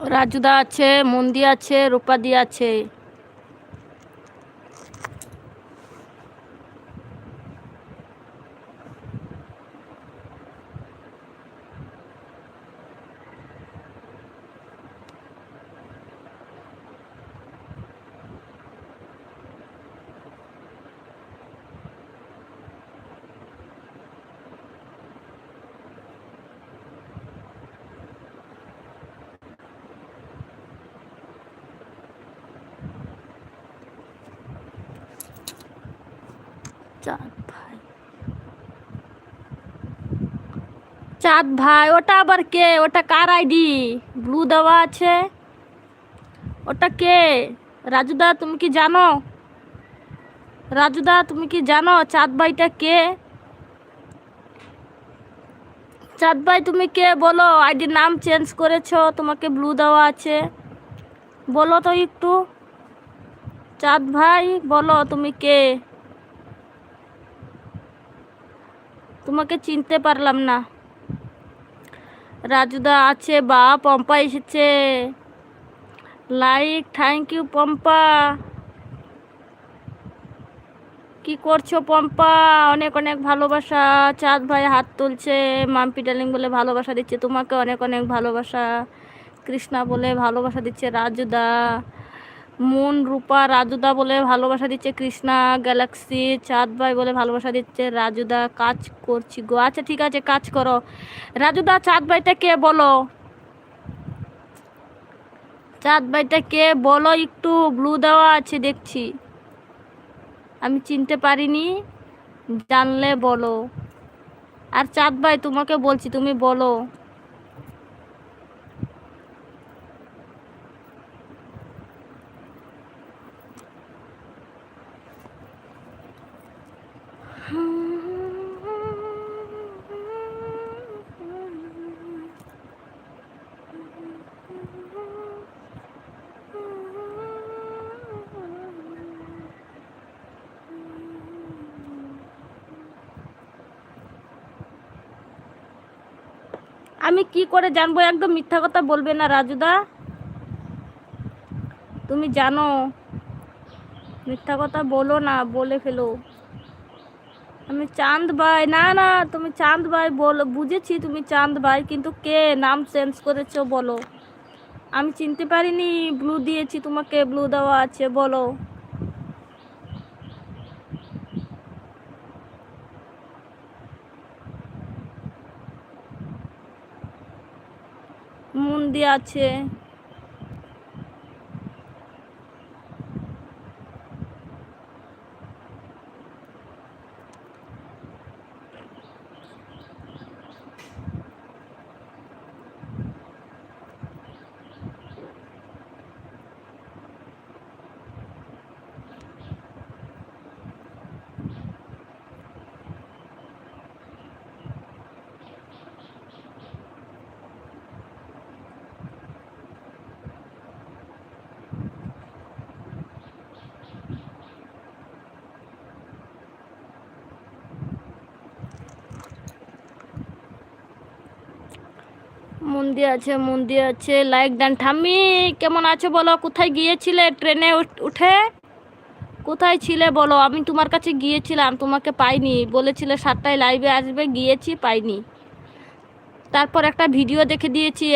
রাজুদা আছে মন্দি আছে রূপাদি আছে। চাঁদ ভাই। চাঁদ ভাই, ওটা আবার কে? ওটা কার আইডি? ব্লু দেওয়া আছে। ওটা কে? রাজুদা তুমি কি জানো? রাজুদা তুমি কি জানো চাঁদ ভাইটা কে? চাঁদ ভাই, তুমি কে? বলো আইডির নাম চেঞ্জ করেছ, তোমাকে ব্লু দেওয়া আছে। বলো তো একটু। চাঁদ ভাই, বলো, তুমি কে? তোমাকে চিনতে পারলাম না। রাজুদা আছে, বা পম্পা এসেছে। Like, thank you Pompa. কি করছ পম্পা? অনেক অনেক ভালোবাসা। চাঁদ ভাই হাত তুলছে, মাম্পি ডালিং বলে ভালোবাসা দিচ্ছে তোমাকে, অনেক অনেক ভালোবাসা। কৃষ্ণা বলে ভালোবাসা দিচ্ছে রাজুদা। মুন, রূপা, রাজুদা বলে ভালোবাসা দিচ্ছে কৃষ্ণা, গ্যালাক্সি চাঁদ ভাই বলে ভালোবাসা দিচ্ছে রাজুদা। কাজ করছি গো। আচ্ছা ঠিক আছে, কাজ করো। রাজুদা চাঁদ ভাইটা কে বলো? চাঁদ ভাইটা কে বলো? একটু ব্লু দেওয়া আছে, দেখছি। আমি চিনতে পারিনি। জানলে বলো। আর চাঁদ ভাই তোমাকে বলছি, তুমি বলো। আমি কি করে জানব? একদম মিথ্যা কথা বলবে না রাজুদা। তুমি জানো, মিথ্যা কথা বলো না, বলে ফেলো। আমি চাঁদ ভাই, না না, তুমি চাঁদ ভাই বলো, বুঝেছি তুমি চাঁদ ভাই, কিন্তু কে নাম চেঞ্জ করেছ বলো। আমি চিনতে পারিনি ব্লু দিয়েছি তোমাকে ব্লু দেওয়া আছে, বলো। মুন দিয়ে আছে। মন্দি আছে, মন্দির আছে লাইক ডান ঠাম্মি, কেমন আছো বলো? কোথায় গিয়েছিলে ট্রেনে উঠে কোথায় ছিলে বলো? আমি তোমার কাছে গিয়েছিলাম, তোমাকে পাইনি। বলেছিলে সাতটায় লাইভে আসবে, গিয়েছি, পাইনি। তারপর একটা ভিডিও দেখে দিয়েছি